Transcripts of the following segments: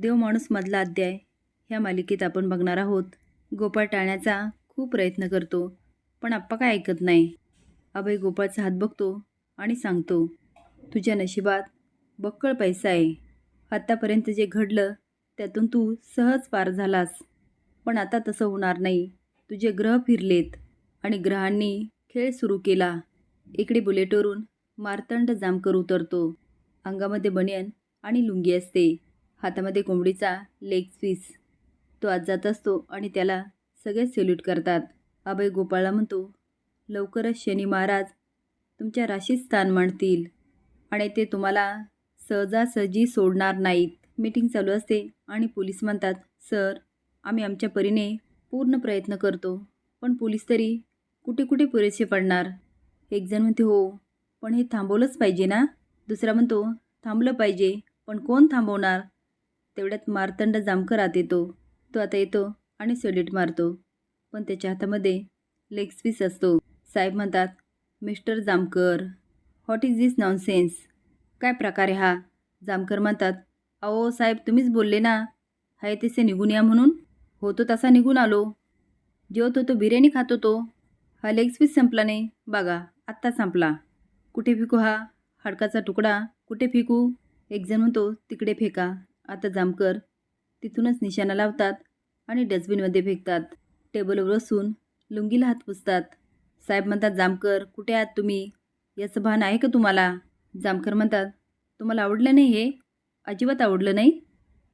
देव माणूस मधला अध्याय ह्या मालिकेत आपण बघणार आहोत. गोपाळ टाळण्याचा खूप प्रयत्न करतो पण आप्पा काय ऐकत नाही. अभय गोपाळचा हात बघतो आणि सांगतो तुझ्या नशिबात बक्कळ पैसा आहे. आत्तापर्यंत जे घडलं त्यातून तू सहज पार झालास. पण आता तसं होणार नाही. तुझे ग्रह फिरलेत आणि ग्रहांनी खेळ सुरू केला. इकडे बुलेटवरून मार्तंड जामकर उतरतो. अंगामध्ये बनियन आणि लुंगी असते. हातामध्ये कोंबडीचा लेग पीस तो आज जात असतो आणि त्याला सगळे सेल्यूट करतात. अभय गोपाळला म्हणतो लवकरच शनी महाराज तुमच्या राशीत स्थान मांडतील आणि ते तुम्हाला सहजासहजी सोडणार नाहीत. मीटिंग चालू असते आणि पोलीस म्हणतात सर आम्ही आमच्या परीने पूर्ण प्रयत्न करतो पण पोलीस तरी कुठे कुठे पुरेसे पडणार? एक जण म्हणते हो पण हे थांबवलंच पाहिजे ना? दुसरा म्हणतो थांबलं पाहिजे पण कोण थांबवणार? तेवढ्यात मार्तंड जामकर आत येतो. तो आता येतो आणि सल्यूट मारतो. पण त्याच्या हातामध्ये लेग पीस असतो. साहेब म्हणतात mister Jamkar what is this nonsense काय प्रकार आहे हा? जामकर म्हणतात अहो साहेब तुम्हीच बोलले ना. हाय तसे निघून या म्हणून. होतो तसा निघून आलो. जेवतो तो बिर्याणी खातो तो हा लेग संपला नाही. बघा आत्ता संपला. कुठे फेकू हा? हाडकाचा तुकडा कुठे फेकू? एक जण म्हणतो तिकडे फेका. आता जामकर तिथूनच निशाणा लावतात आणि डस्टबिनमध्ये फेकतात. टेबलवर बसून लुंगीला हात पुसतात. साहेब म्हणतात जामकर कुठे आहात तुम्ही? याचं भान आहे का तुम्हाला? जामकर म्हणतात तुम्हाला आवडलं नाही हे? अजिबात आवडलं नाही?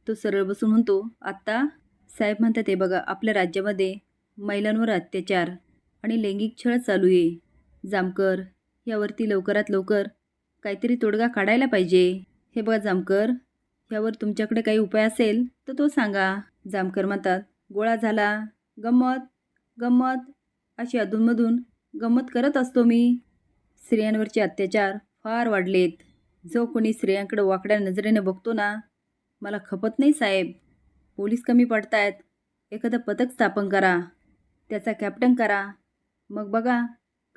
तो सरळ बसून म्हणतो आत्ता? साहेब म्हणतात हे बघा आपल्या राज्यामध्ये महिलांवर अत्याचार आणि लैंगिक छळ चालू आहे. जामकर यावरती लवकरात लवकर काहीतरी तोडगा काढायला पाहिजे. हे बघा जामकर यावर तुमच्याकडे काही उपाय असेल तर तो सांगा. जामकर म्हणतात गोळा झाला. गंमत गंमत. अशी अधूनमधून गंमत करत असतो मी. स्त्रियांवरचे अत्याचार फार वाढलेत. जो कोणी स्त्रियांकडे वाकड्या नजरेने बघतो ना मला खपत नाही साहेब. पोलीस कमी पडतायत. एखादं पथक स्थापन करा. त्याचा कॅप्टन करा. मग बघा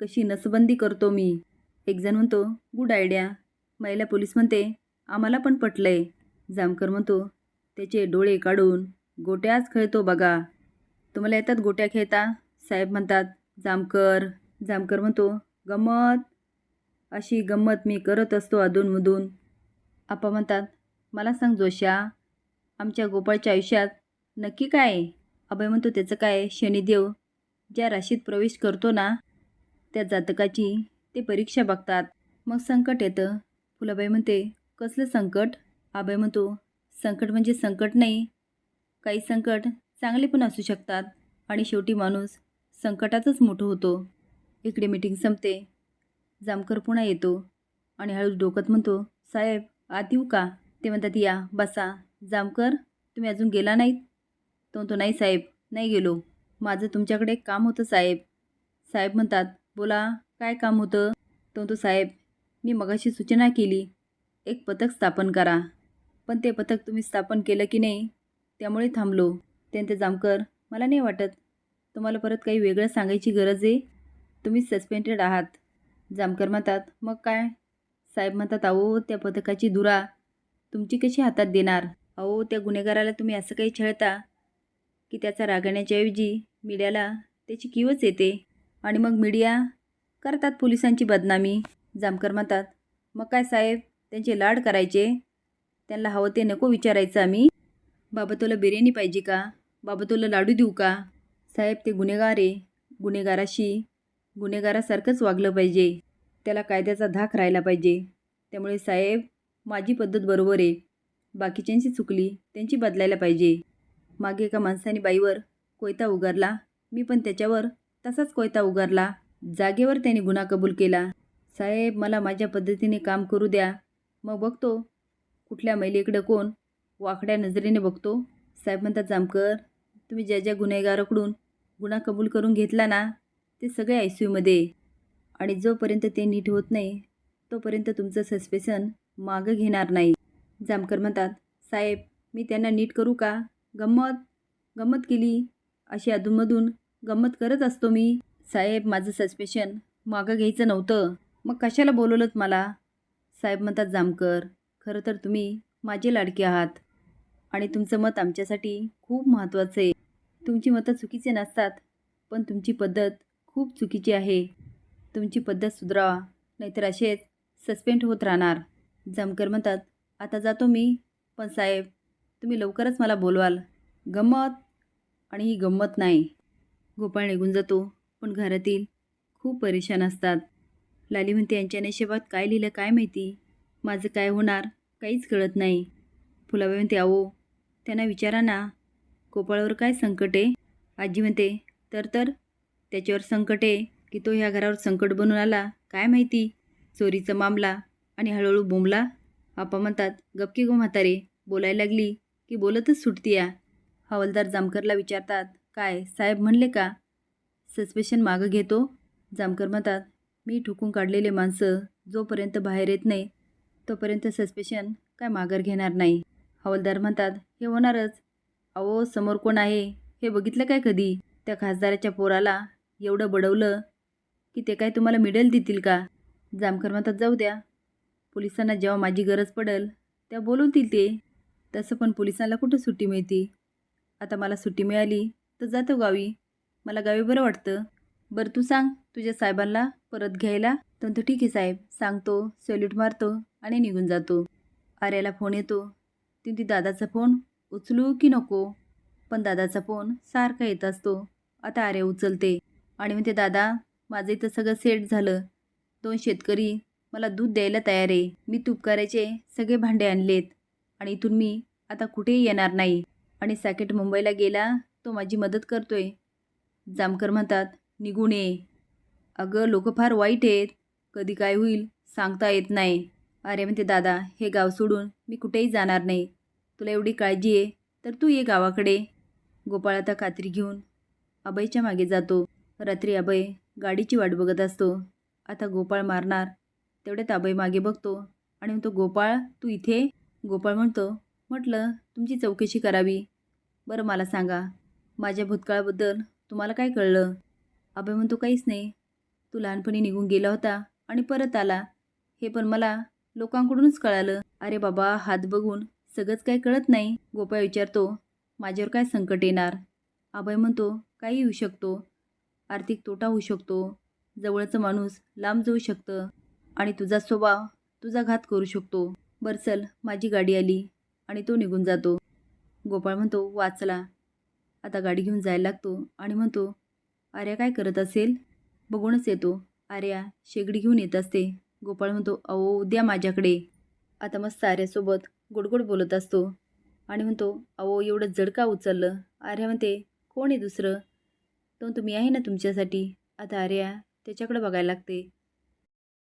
कशी नसबंदी करतो मी. एकजण म्हणतो गुड आयडिया. महिला पोलीस म्हणते आम्हाला पण पटलं आहे जामकर म्हणतो त्याचे डोळे काढून गोट्याच खेळतो बघा. तुम्हाला येतात गोट्या खेळता? साहेब म्हणतात जामकर जामकर म्हणतो गंमत. अशी गंमत मी करत असतो अधूनमधून. आपा म्हणतात मला सांग जोशा आमच्या गोपाळच्या आयुष्यात नक्की काय अभय म्हणतो त्याचं काय शनिदेव ज्या राशीत प्रवेश करतो ना त्या जातकाची ते परीक्षा बघतात. मग संकट येतं. फुलाबाई म्हणते कसलं संकट? अभय म्हणतो संकट म्हणजे संकट नाही. काही संकट चांगले पण असू शकतात आणि शेवटी माणूस संकटातच मोठं होतो. इकडे मीटिंग संपते. जामकर पुन्हा येतो आणि हळूच डोकत म्हणतो साहेब आत येऊ का? ते म्हणतात या बसा. जामकर तुम्ही अजून गेला नाहीत? तो म्हणतो नाही साहेब नाही गेलो. माझं तुमच्याकडे एक काम होतं साहेब. साहेब म्हणतात बोला काय काम होतं? तो म्हणतो साहेब मी मगाशी सूचना केली. एक पथक स्थापन करा. पण ते पथक तुम्ही स्थापन केलं की नाही त्यामुळे थांबलो. त्यांचे जामकर मला नाही वाटत तुम्हाला परत काही वेगळं सांगायची गरज आहे? तुम्ही सस्पेंडेड आहात. जामकर म्हणतात मग काय? साहेब म्हणतात अहो त्या पथकाची धुरा तुमची कशी हातात देणार? अहो त्या गुन्हेगाराला तुम्ही असं काही छळता की त्याचा रागण्याच्या ऐवजी मीडियाला त्याची किवच येते? आणि मग मीडिया करतात पोलिसांची बदनामी? जामकर म्हणतात मग काय साहेब? त्यांचे लाड करायचे? त्यांना हवं ते नको विचारायचं आम्ही. बाबा तुला बिर्याणी पाहिजे का? बाबा तुला लाडू देऊ का? साहेब ते गुन्हेगार आहे. गुन्हेगाराशी गुन्हेगारासारखंच वागलं पाहिजे. त्याला कायद्याचा धाक राहायला पाहिजे. त्यामुळे साहेब माझी पद्धत बरोबर आहे. बाकीच्यांची चुकली त्यांची बदलायला पाहिजे. मागे एका माणसाने बाईवर कोयता उगारला. मी पण त्याच्यावर तसाच कोयता उगारला. जागेवर त्याने गुन्हा कबूल केला. साहेब मला माझ्या पद्धतीने काम करू द्या. मग बघतो कुठल्या महिलेकडं कोण? वाकड्या नजरेने बघतो. साहेब म्हणतात जामकर तुम्ही ज्या ज्या गुन्हेगाराकडून गुन्हा कबूल करून घेतला ना ते सगळे आय सी यूमध्ये आणि जोपर्यंत ते नीट होत नाही तोपर्यंत तुमचं सस्पेशन मागं घेणार नाही. जामकर म्हणतात साहेब मी त्यांना नीट करू का? गंमत? गंमत केली? अशी अधूनमधून गंमत करत असतो मी. साहेब माझं सस्पेशन मागं घ्यायचं नव्हतं. मग कशाला बोलवलं मला? साहेब म्हणतात जामकर खरं तर तुम्ही माझे लाडके आहात. आणि तुमचं मत आमच्यासाठी खूप महत्त्वाचं आहे. तुमची मतं चुकीचे नसतात पण तुमची पद्धत खूप चुकीची आहे. तुमची पद्धत सुधरावा नाहीतर असेच सस्पेंड होत राहणार. जमकर म्हणतात आता जातो मी. पण साहेब तुम्ही लवकरच मला बोलवाल. गंमत? आणि ही गंमत नाही. गोपाळ निघून जातो पण घरातील खूप परेशान असतात. लाली म्हणते यांच्या नशेबात काय लिहिलं काय माहिती? माझं काय होणार? काहीच कळत नाही. फुलाबाई म्हणते अहो त्यांना विचारा ना. गोपाळावर काय संकट आहे? आजी म्हणते तर तर त्याच्यावर संकट आहे की तो ह्या घरावर संकट बनून आला. काय माहिती? चोरीचा मामला आणि हळूहळू बोंबला. आपा म्हणतात गपकी गो म्हातारे बोलायला लागली की बोलतच सुटती या. हवालदार जामकरला विचारतात काय साहेब म्हणले का? सस्पेशन मागं घेतो. जामकर म्हणतात मी ठुकून काढलेले माणसं जोपर्यंत बाहेर येत नाही तोपर्यंत सस्पेशन काय माघार घेणार नाही. हवालदार म्हणतात हे होणारच. अहो समोर कोण आहे? हे बघितलं काय कधी? त्या खासदाराच्या पोराला एवढं बडवलं की ते काय तुम्हाला मिडल देतील का? जामकर म्हणतात जाऊ द्या. पोलिसांना जेव्हा माझी गरज पडेल त्या बोलवतील ते. तसं पण पोलिसांना कुठं सुट्टी मिळते? आता मला सुट्टी मिळाली तर जातो गावी. मला गावी बरं वाटतं. बरं तू सांग तुझ्या साहेबांना परत घ्यायला? तर तो ठीक आहे साहेब. सांगतो सॅल्यूट मारतो आणि निघून जातो. आर्याला फोन येतो. ती दादाचा फोन उचलू की नको? पण दादाचा फोन सारखा येत असतो. आता आर्या उचलते आणि म्हणते दादा माझं इथं सगळं सेट झालं. दोन शेतकरी मला दूध द्यायला तयार आहे. मी तूप करायचे सगळे भांडे आणलेत आणि इथून मी आता कुठेही येणार नाही. आणि सॅकेट मुंबईला गेला तो माझी मदत करतोय. जामकर म्हणतात निघून ये. अगं लोक फार वाईट आहेत. कधी काय होईल सांगता येत नाही. अरे म्हणते दादा हे गाव सोडून मी कुठेही जाणार नाही. तुला एवढी काळजी आहे तर तू ये गावाकडे. गोपाळ आता कात्री घेऊन अभयच्या मागे जातो. रात्री अभय गाडीची वाट बघत असतो. आता गोपाळ मारणार तेवढ्यात अभय मागे बघतो आणि म्हणतो गोपाळ तू इथे? गोपाळ म्हणतो म्हटलं तुमची चौकशी करावी. बरं मला सांगा माझ्या भूतकाळाबद्दल तुम्हाला काय कळलं? अभय म्हणतो काहीच नाही. तू लहानपणी निघून गेला होता आणि परत आला. हे पण मला लोकांकडूनच कळालं. अरे बाबा हात बघून सगळंच काही कळत नाही. गोपाळ विचारतो माझ्यावर काय संकट येणार? अभय म्हणतो काही येऊ शकतो. आर्थिक तोटा होऊ शकतो. जवळचं माणूस लांब जाऊ शकतं आणि तुझा स्वभाव तुझा घात करू शकतो. बरसल माझी गाडी आली आणि तो निघून जातो. गोपाळ म्हणतो वाचला. आता गाडी घेऊन जायला लागतो आणि म्हणतो आर्या काय करत असेल? बघूनच येतो. आर्या शेगडी घेऊन येत असते. गोपाळ म्हणतो अहो उद्या माझ्याकडे. आता मस्त आर्यासोबत गोडगोड बोलत असतो. आणि म्हणतो अहो एवढं जड का उचललं? आर्या म्हणते कोण आहे दुसरं? तो तुम्ही आहे ना तुमच्यासाठी. आता आर्या त्याच्याकडे बघायला लागते.